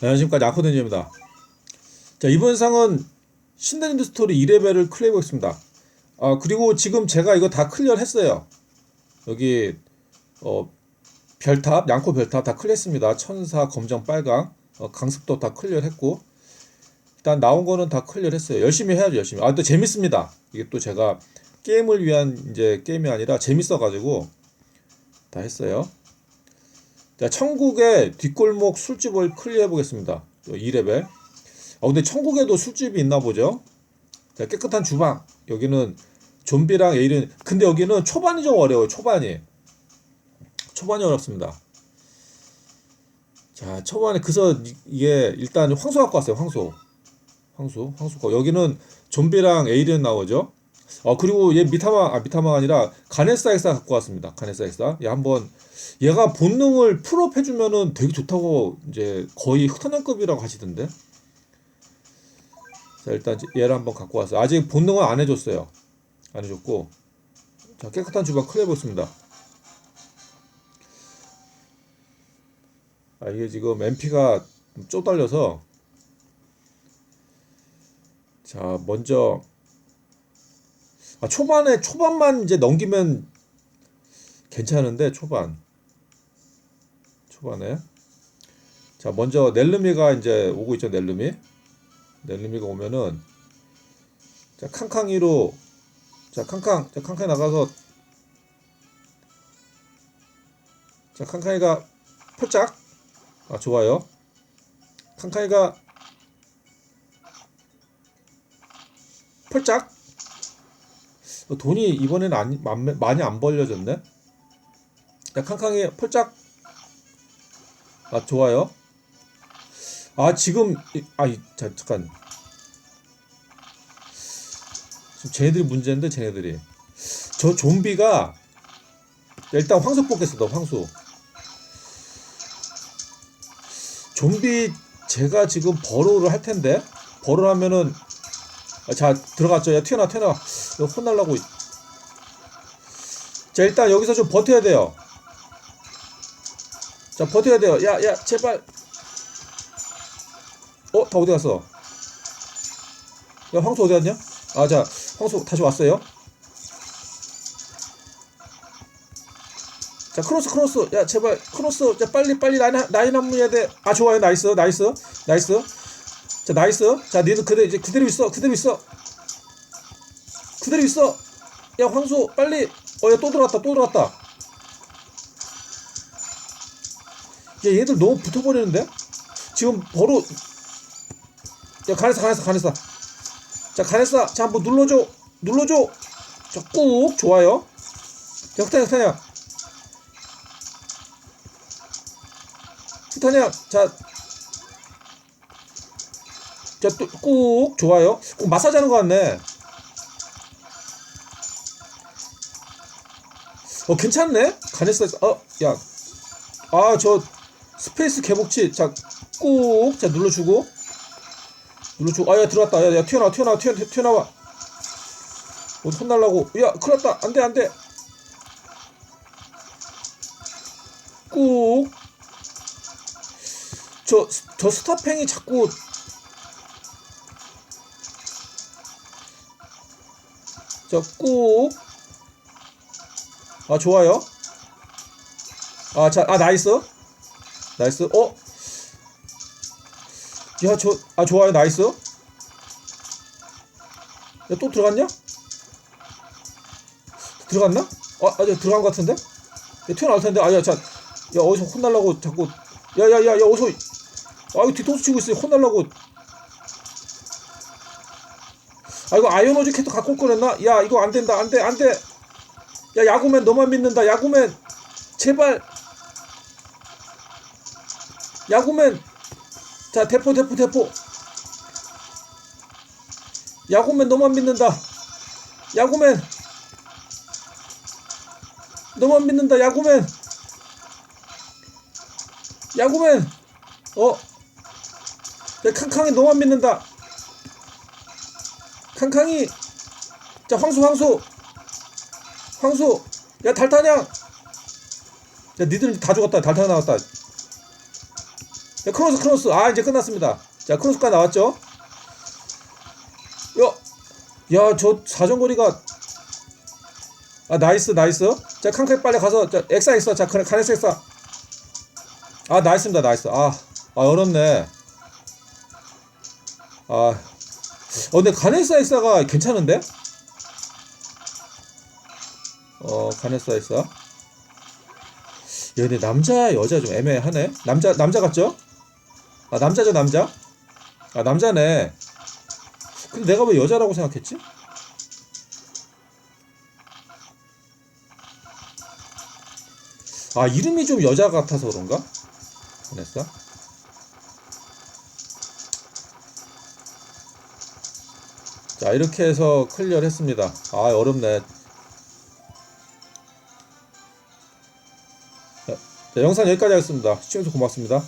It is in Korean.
네, 안녕하십니까 야코덴지입니다. 자 이번 상은 신데닌드 스토리 2레벨을 클리어했습니다. 아 그리고 지금 제가 이거 다 클리어했어요. 여기 어 별탑 양코 별탑 다 클리어했습니다. 천사 검정 빨강 어, 강습도 다 클리어했고 일단 나온 거는 다 클리어했어요. 열심히 해야죠 열심히. 아 또 재밌습니다. 이게 또 제가 게임을 위한 이제 게임이 아니라 재밌어가지고 다 했어요. 자, 천국의 뒷골목 술집을 클리어 해 보겠습니다. 2레벨. 어, 근데 천국에도 술집이 있나 보죠? 자, 깨끗한 주방. 여기는 좀비랑 에일은, 근데 여기는 초반이 좀 어려워요, 초반이. 초반이 어렵습니다. 자, 초반에, 그래서 이- 이게 일단 황소 갖고 왔어요, 황소. 황소, 황소. 거. 여기는 좀비랑 에일은 나오죠? 어, 그리고 얘 미타마, 아, 미타마가 아니라 가네사 엑사 갖고 왔습니다. 가네사 엑사. 얘 한번 얘가 본능을 풀업 해주면은 되게 좋다고 이제 거의 흑탄형급이라고 하시던데. 자 일단 얘를 한번 갖고 왔어 요. 아직 본능은 안 해줬어요. 안 해줬고. 자 깨끗한 주방 보습니다 아 이게 지금 MP가 쪼달려서 자 먼저 아 초반에 초반만 이제 넘기면 괜찮은데 초반. 초반에. 자 먼저 넬르미가 이제 오고 있죠 넬르미. 넬르미가 오면은 자 캉캉이로 자 캉캉 자 캉캉이 나가서 자 캉캉이가 폴짝. 아 좋아요. 캉캉이가 어, 돈이 이번에는 안, 만- 많이 안 벌려졌네? 자 캉캉이 폴짝. 아 좋아요. 아 지금 이- 아 잠깐. 지금 쟤네들이 문제인데 쟤네들이. 저 좀비가 일단 황소 뽑겠습니다 황소. 좀비 제가 지금 버로를 할 텐데? 버로 하면은 아, 자 들어갔죠 야 튀어나와 튀어나와 이거 혼날라고 자 일단 여기서 좀 버텨야 돼요 자 버텨야 돼요. 야, 야, 제발. 어, 다 어디 갔어? 야, 황소 어디 갔냐? 아, 자, 황소 다시 왔어요. 자, 크로스, 크로스. 야, 제발, 크로스. 자, 빨리, 빨리 라인, 한- 라인 한번 해야 돼. 아, 좋아요. 나이스, 나이스, 나이스. 자, 나이스. 자, 니들 그대로, 이제 그대로 있어. 그대로 있어. 그대로 있어. 야, 황소, 빨리. 어, 야, 또 들어왔다, 또 들어왔다. 야 얘들 너무 붙어버리는데? 지금 바로 야 가네사 가네사 가네사 자 가네사 자 한번 눌러줘 눌러줘 자꾹 좋아요 자 흑탄양 흑탄양 흑탄양 자 자 또 꾹 좋아요. 꼭 마사지 하는 것 같네. 어 괜찮네? 가네사 어야. 아, 저 스페이스 개복치. 자, 꾹 자 눌러주고. 눌러주고. 아 야 들어왔다. 야, 야 튀어나와 튀어나와 튀어, 튀어나와. 어디 혼날라고. 야 큰일 났다. 안 돼 안 돼. 꾹 저, 저 스타팽이 자꾸 저꾹아 좋아요 아, 자, 아, 나이스. 나이스. 어? 야, 저, 아, 좋아요. 나이스. 야, 또 들어갔냐? 들어갔나? 아, 아, 야, 들어간 것 같은데? 야, 튀어나올 텐데. 아, 야, 자, 야, 어디서 혼날라고 자꾸. 야, 야, 야, 야, 어디서. 아, 이거 뒤통수 치고 있어. 혼날라고. 아, 이거 아이오노즈 캐터 갖고 올 거랬나? 야, 이거 안 된다. 안 돼, 안 돼. 야, 야구맨 너만 믿는다. 야구맨. 제발. 야구맨 자 대포 대포 대포 야구맨 너만 믿는다 야구맨 너만 믿는다 야구맨 야구맨 어? 야 캉캉이 너만 믿는다 캉캉이. 자 황소 황소 황소 야 달타냥 야 니들 다 죽었다. 달타냥 나왔다. 자, 크로스 크로스. 아 이제 끝났습니다. 자 크로스까지 나왔죠? 야 야저 사정거리가. 아 나이스 나이스. 자 칸카이 빨리 가서. 자 엑사 엑사. 자 칸- 카네스 엑사. 아 나이스입니다 나이스. 아, 아 어렵네. 아 어, 근데 가네스 엑사가 괜찮은데? 어야 근데 남자 여자 좀 애매하네. 남자 남자 같죠? 아 남자죠 남자? 아 남자네. 근데 내가 왜 여자라고 생각했지? 아 이름이 좀 여자 같아서 그런가? 가네스 자 이렇게 해서 클리어를 했습니다. 아 어렵네. 자, 자, 영상 여기까지 하겠습니다. 시청해주셔서 고맙습니다